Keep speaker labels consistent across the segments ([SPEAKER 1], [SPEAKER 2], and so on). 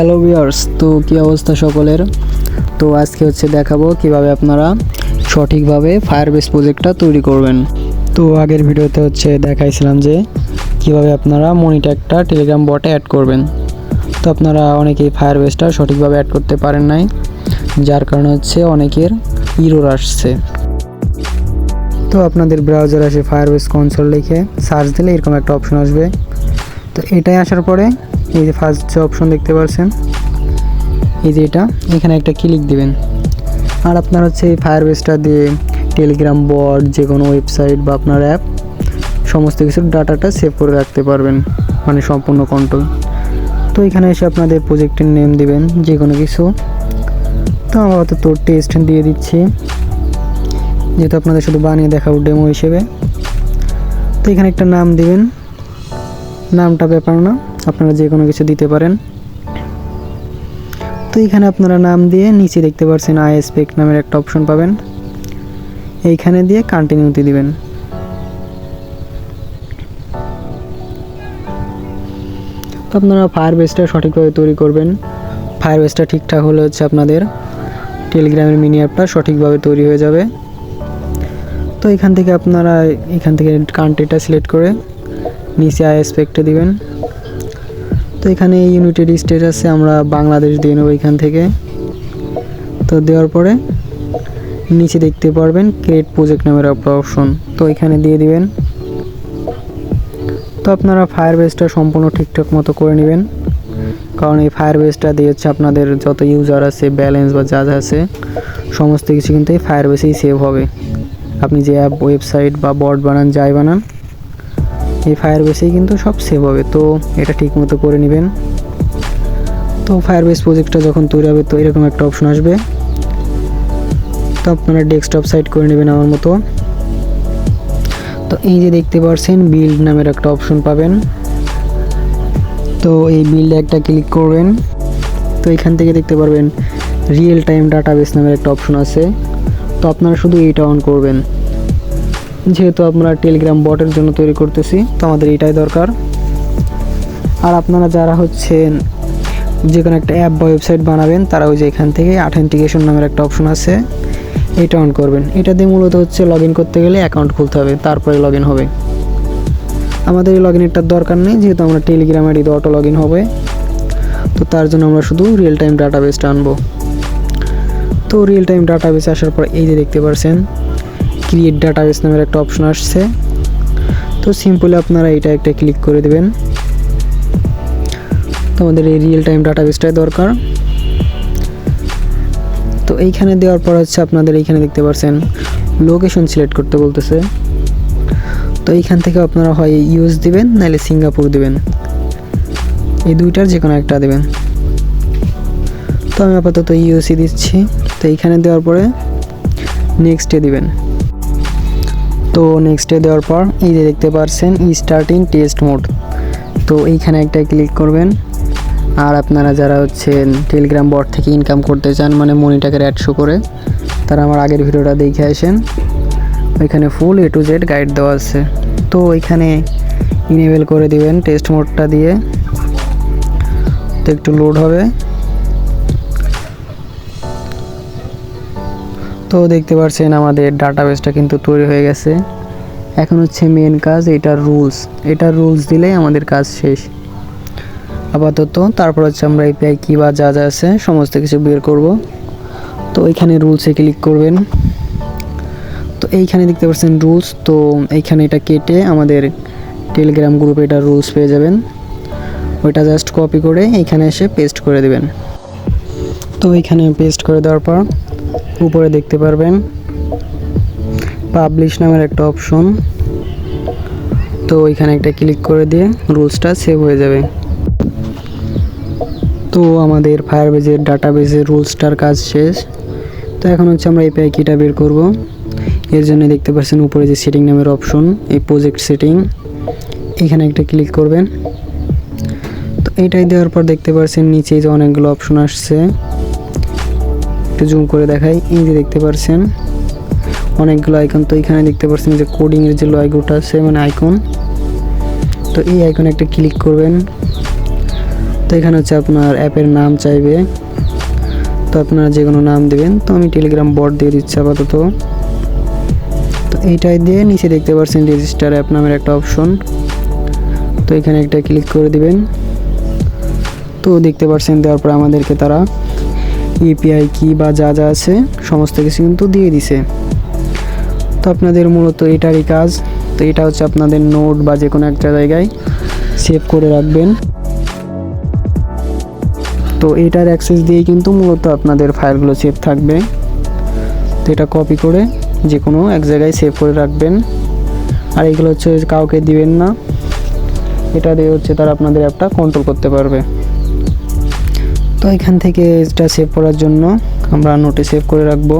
[SPEAKER 1] Hello viewers, তো কী অবস্থা সকলের? তো আজকে হচ্ছে দেখাবো কীভাবে আপনারা সঠিকভাবে ফায়ার বেস প্রজেক্টটা তৈরি করবেন। তো আগের ভিডিওতে হচ্ছে দেখাইছিলাম যে কীভাবে আপনারা মনিট্যাগটা টেলিগ্রাম বটে অ্যাড করবেন। তো আপনারা অনেকেই ফায়ার বেসটা সঠিকভাবে অ্যাড করতে পারেন নাই, যার কারণে হচ্ছে অনেকের ইরোর আসছে। তো আপনাদের ব্রাউজার আসে ফায়ারবেস কনসোল লিখে সার্চ দিলে এরকম একটা অপশন আসবে। তো এটাই আসার পরে এই যে ফার্স্ট যে অপশন দেখতে পাচ্ছেন এই যে এটা, এখানে একটা ক্লিক দিবেন। আর আপনার হচ্ছে এই ফায়ারবেসটা দিয়ে টেলিগ্রাম বট যে কোনো ওয়েবসাইট বা আপনার অ্যাপ সমস্ত কিছুর ডাটাটা সেভ করে রাখতে পারবেন মানে সম্পূর্ণ কন্ট্রোল তো এখানে এসে আপনাদের প্রজেক্টের নেম দিবেন যে কোনো কিছু। তো আপাতত টেস্ট দিয়ে দিচ্ছি। যেহেতু আপনাদের শুধু বানিয়ে দেখাবো ডেমো হিসেবে। তো এখানে একটা নাম দিবেন। নামটা ব্যাপার না। আপনারা যে কোনো কিছু দিতে পারেন। তো এখানে আপনারা নাম দিয়ে নিচে দেখতে পাচ্ছেন আই এসপেক্ট নামের একটা অপশন পাবেন। এইখানে দিয়ে কন্টিনিউতে দিবেন। তো আপনারা ফায়ার বেসটা সঠিকভাবে তৈরি করবেন। ফায়ার বেসটা ঠিকঠাক হলে হচ্ছে আপনাদের টেলিগ্রামের মিনি অ্যাপটা সঠিকভাবে তৈরি হয়ে যাবে। তো এখান থেকে আপনারা এখান থেকে কান্ট্রিটা সিলেক্ট করে নিচে আই এসপেক্টে দিবেন। তো এখানে ইউনাইটেড স্টেট আছে, আমরা বাংলাদেশ দিয়ে নেব এখান থেকে। তো দেওয়ার পরে নিচে দেখতে পারবেন ক্রিয়েট প্রজেক্ট নামের একটা অপশন তো এখানে দিয়ে দিবেন। তো আপনারা ফায়ার বেসটা সম্পূর্ণ ঠিকঠাক মতো করে নেবেন। কারণ এই ফায়ার বেসটা দিয়ে হচ্ছে আপনাদের যত ইউজার আছে ব্যালেন্স বা যা যা আছে, সমস্ত কিছু কিন্তু এই ফায়ার বেসেই সেভ হবে। আপনি যে অ্যাপ ওয়েবসাইট বা বট বানান, যাই বানান এই ফায়ার বেসেই কিন্তু সব সেভ হবে। তো এটা ঠিক মতো করে নেবেন। তো ফায়ার বেস প্রজেক্টটা যখন তৈরি হবে, তো এরকম একটা অপশন আসবে। তো আপনারা ডেস্কটপ সাইট করে নেবেন আমার মতো। তো এই যে দেখতে পাচ্ছেন বিল্ড নামের একটা অপশন পাবেন। তো এই বিল্ডে একটা ক্লিক করবেন। তো এখান থেকে দেখতে পারবেন রিয়েল টাইম ডাটাবেস নামের একটা অপশন আছে। তো আপনারা শুধু এইটা অন করবেন। যেহেতু আমরা টেলিগ্রাম বটের জন্য তৈরি করতেছি, তো আমাদের এটাই দরকার। আর আপনারা যারা হচ্ছেন যে কোনো একটা অ্যাপ বা ওয়েবসাইট বানাবেন, তারা ওই যে এখান থেকে অথেন্টিকেশন নামের একটা অপশন আছে, এটা অন করবেন। এটা দিয়ে মূলত হচ্ছে লগ করতে গেলে অ্যাকাউন্ট খুলতে হবে, তারপরে লগ হবে। আমাদের এই লগ ইনেরটার দরকার নেই, যেহেতু আমরা টেলিগ্রাম আইডি অটো লগ হবে। তো তার জন্য আমরা শুধু রিয়েল টাইম ডাটাবেসটা আনব। তো রিয়েল টাইম ডাটাবেস আসার পর এই যে দেখতে পাচ্ছেন ক্রিয়েট ডাটা ডাটাবেস নামের একটা অপশন আসছে। তো সিম্পলি আপনারা এটা একটা ক্লিক করে দেবেন। তো আমাদের এই রিয়েল টাইম ডাটা ডাটাবেসটাই দরকার। তো এইখানে দেওয়ার পর হচ্ছে আপনাদের এইখানে দেখতে পাচ্ছেন লোকেশন সিলেক্ট করতে বলতেছে। তো এইখান থেকে আপনারা হয় ইউএস দিবেন, নাহলে সিঙ্গাপুর দিবেন। এই দুইটার যে কোনো একটা দেবেন। তো আমি আপাতত ইউএসি দিচ্ছি। তো এইখানে দেওয়ার পরে নেক্সটে দিবেন। তো নেক্সটে দেওয়ার পর এই যে দেখতে পাচ্ছেন স্টার্টিং টেস্ট মোড তো এইখানে একটা ক্লিক করবেন। আর আপনারা যারা হচ্ছে টেলিগ্রাম বট থেকে ইনকাম করতে চান মানে মনিটাকে অ্যাড শো করে, তারা আমার আগের ভিডিওটা দেখে আসেন। ওইখানে full A to Z guide দেওয়া আছে। তো ওইখানে ইনেবল করে দিবেন টেস্ট মোডটা দিয়ে। তো একটু লোড হবে। তো দেখতে পাচ্ছেন আমাদের ডাটাবেসটা কিন্তু তৈরি হয়ে গেছে। এখন হচ্ছে মেন কাজ এটার রুলস এটার রুলস দিলেই আমাদের কাজ শেষ। আপাতত তারপর হচ্ছে আমরা এপিআই কী বা যা যা আছে সমস্ত কিছু বের করব। তো এইখানে রুলসে ক্লিক করবেন। তো এইখানে দেখতে পাচ্ছেন রুলস তো এইখানে এটা কেটে আমাদের টেলিগ্রাম গ্রুপে এটা রুলস পেয়ে যাবেন। ওইটা জাস্ট কপি করে এইখানে এসে পেস্ট করে দেবেন। তো এইখানে পেস্ট করে দেওয়ার পর উপরে দেখতে পারবেন। পাবলিশ নামের একটা অপশন তো ওইখানে একটা ক্লিক করে দিয়ে রুলসটা সেভ হয়ে যাবে। তো আমাদের ফায়ারবেজের ডাটাবেজের রুলসটার কাজ শেষ। তো এখন হচ্ছে আমরা এপিআই কিটা বের করব। এর জন্য দেখতে পাচ্ছেন উপরে যে সেটিং নামের অপশন এই প্রজেক্ট সেটিং এখানে একটা ক্লিক করবেন। তো এটাই দেওয়ার পর দেখতে পাচ্ছেন নিচে যে অনেকগুলো অপশন আসছে। একটু জুম করে দেখাই। এই যে দেখতে পাচ্ছেন অনেকগুলো আইকন তো এখানে দেখতে পাচ্ছেন যে কোডিংয়ের যে লয়গুলোটা আছে মানে আইকন তো এই আইকনে একটা ক্লিক করবেন। তো এখানে হচ্ছে আপনার অ্যাপের নাম চাইবে। তো আপনারা যে কোনো নাম দেবেন। তো আমি টেলিগ্রাম বট দিয়ে দিচ্ছি আপাতত। তো এইটাই দিয়ে নিচে দেখতে পাচ্ছেন রেজিস্টার অ্যাপ নামের একটা অপশন তো এখানে একটা ক্লিক করে দিবেন। তো দেখতে পাচ্ছেন দেওয়ার পর আমাদেরকে তারা ইউপিআই কি বা যা যা আছে, সমস্ত কিছু কিন্তু দিয়ে দিছে। তো আপনাদের মূলত এটারই কাজ। তো এটা হচ্ছে আপনাদের নোট বা যে কোনো একটা জায়গায় সেভ করে রাখবেন। তো এটার অ্যাক্সেস দিয়েই কিন্তু মূলত আপনাদের ফাইলগুলো সেভ থাকবে। তো এটা কপি করে যে কোনো এক জায়গায় সেভ করে রাখবেন। আর এগুলো হচ্ছে কাউকে দিবেন না। এটা দিয়ে হচ্ছে তারা আপনাদের অ্যাপটা কন্ট্রোল করতে পারবে। তো এখান থেকে এটা সেভ করার জন্য আমরা নোটে সেভ করে রাখব।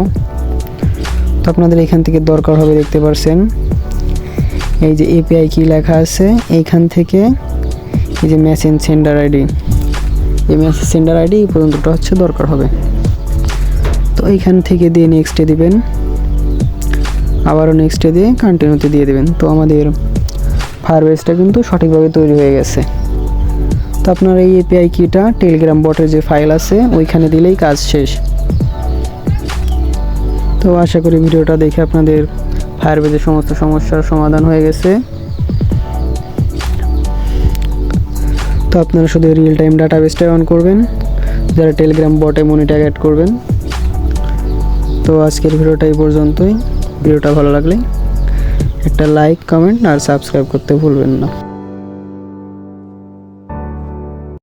[SPEAKER 1] তো আপনাদের এখান থেকে দরকার হবে দেখতে পারছেন। এই যে এপিআই কি লেখা আছে, এইখান থেকে এই যে মেসেজ সেন্ডার আইডি এই মেসেজ সেন্ডার আইডি এই পর্যন্তটা হচ্ছে দরকার হবে। তো এইখান থেকে দিয়ে নেক্সটে দিবেন। আবারও নেক্সটে দিয়ে কন্টিনিউতে দিয়ে দেবেন। তো আমাদের ফায়ারবেসটা কিন্তু সঠিকভাবে তৈরি হয়ে গেছে। তো আপনার এই এপিআই কিটা টেলিগ্রাম বটের যে ফাইল আছে, ওইখানে দিলেই কাজ শেষ। তো আশা করি ভিডিওটা দেখে আপনাদের ফায়ারবেজের সমস্ত সমস্যার সমাধান হয়ে গেছে। তো আপনারা শুধু রিয়েল টাইম ডাটাবেসটা অন করবেন, যারা টেলিগ্রাম বটে মনিটার অ্যাড করবেন। তো আজকের ভিডিওটা এই পর্যন্তই। ভিডিওটা ভালো লাগলে একটা লাইক কমেন্ট আর সাবস্ক্রাইব করতে ভুলবেন না।